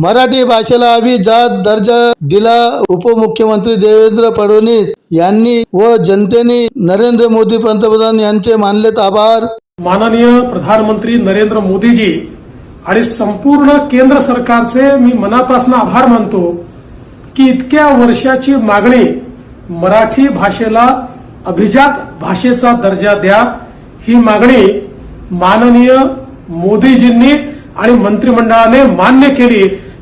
मराठी भाषेला अभिजात दर्जा दिला उपमुख्यमंत्री देवेंद्र फडणवीस यांनी व जनतेने नरेंद्र मोदी पंतप्रधान यांचे मानलेत आभार. माननीय प्रधानमंत्री नरेंद्र मोदीजी आणि संपूर्ण केंद्र सरकारचे मी मनापासून आभार मानतो की इतक्या वर्षाची मागणी मराठी भाषेला अभिजात भाषेचा दर्जा द्या ही मागणी माननीय मोदीजींनी आणि मंत्रिमंडळाने मान्य केली.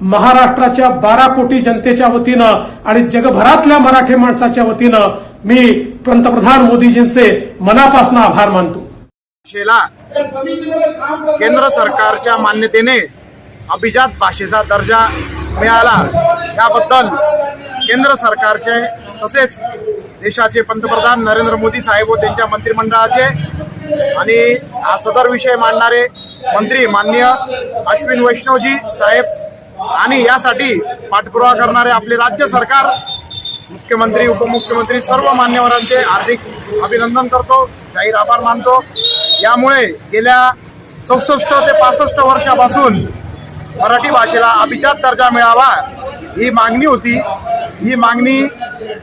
महाराष्ट्राच्या बारा कोटी जनतेच्या वतीनं आणि जगभरातल्या मराठी माणसाच्या वतीनं मी पंतप्रधान मोदीजींचे मनापासून आभार मानतो. भाषेला केंद्र सरकारच्या मान्यतेने अभिजात भाषेचा दर्जा मिळाला. याबद्दल केंद्र सरकारचे तसेच देशाचे पंतप्रधान नरेंद्र मोदी साहेब व त्यांच्या मंत्रिमंडळाचे आणि हा सदर विषय मांडणारे मंत्री माननीय अश्विन वैष्णवजी साहेब आणि यासाठी पाठपुरावा करणारे आपले राज्य सरकार मुख्यमंत्री उपमुख्यमंत्री सर्व मान्यवरांचे हार्दिक अभिनंदन करतो जाहीर आभार मानतो. यामुळे गेल्या चौसष्ट ते पासष्ट वर्षापासून मराठी भाषेला अभिजात दर्जा मिळावा ही मागणी होती. ही मागणी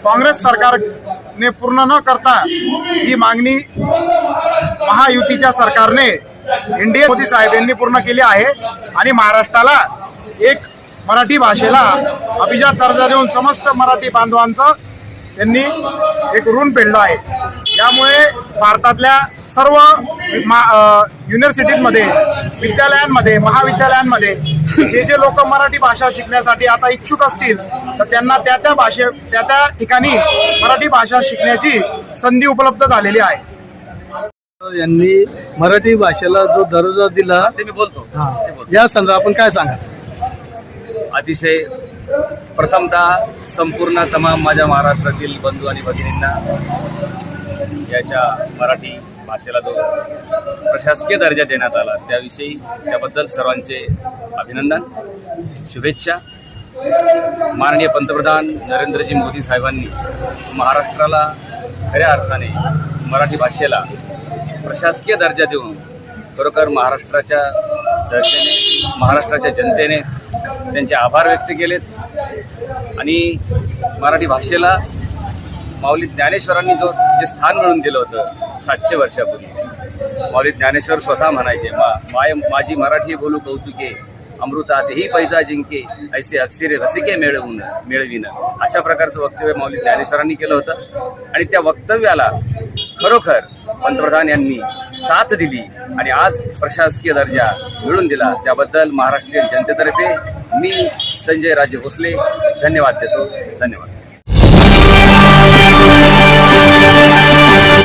काँग्रेस सरकारने पूर्ण न करता ही मागणी महायुतीच्या सरकारने इंडिया मोदी साहेब यांनी पूर्ण केली आहे. आणि महाराष्ट्राला एक मराठी भाषेला अभिजात दर्जा देऊन समस्त मराठी बांधवांचं त्यांनी एक ऋण पेडलं आहे. यामुळे भारतातल्या सर्व युनिव्हर्सिटीजमध्ये विद्यालयांमध्ये महाविद्यालयांमध्ये जे जे लोक मराठी भाषा शिकण्यासाठी आता इच्छुक असतील तर त्यांना त्या त्या भाषे त्या त्या ठिकाणी मराठी भाषा शिकण्याची संधी उपलब्ध झालेली आहे. यांनी मराठी भाषेला जो दर्जा दिला ते मी बोलतो. हा. या संदर्भात आपण काय सांगा अतिशय प्रथमतः संपूर्ण तमाम माझ्या महाराष्ट्रातील बंधू आणि भगिनींना याच्या मराठी भाषेला जो प्रशासकीय दर्जा देण्यात आला त्याविषयी त्याबद्दल सर्वांचे अभिनंदन शुभेच्छा. माननीय पंतप्रधान नरेंद्रजी मोदी साहेबांनी महाराष्ट्राला खऱ्या अर्थाने मराठी भाषेला प्रशासकीय दर्जा देऊन खरोखर महाराष्ट्राच्या दर्जेने महाराष्ट्राच्या जनतेने त्यांचे आभार व्यक्त केलेत. आणि मराठी भाषेला माऊली ज्ञानेश्वरांनी जो जे स्थान मिळून दिलं होतं सातशे वर्षापूर्वी माऊली ज्ञानेश्वर स्वतः म्हणायचे मा माय माझी मराठी बोलू कौतुके अमृतातही पैजा जिंके ऐसे अक्षरे रसिके मिळवून मिळविन. अशा प्रकारचं वक्तव्य माऊली ज्ञानेश्वरांनी केलं होतं. आणि त्या वक्तव्याला खरोखर पंतप्रधान यांनी साथ दिली आणि आज प्रशासकीय दर्जा मिळून दिला. त्याबद्दल महाराष्ट्रीयन जनतेतर्फे मी संजय राजे भोसले धन्यवाद देतो धन्यवाद.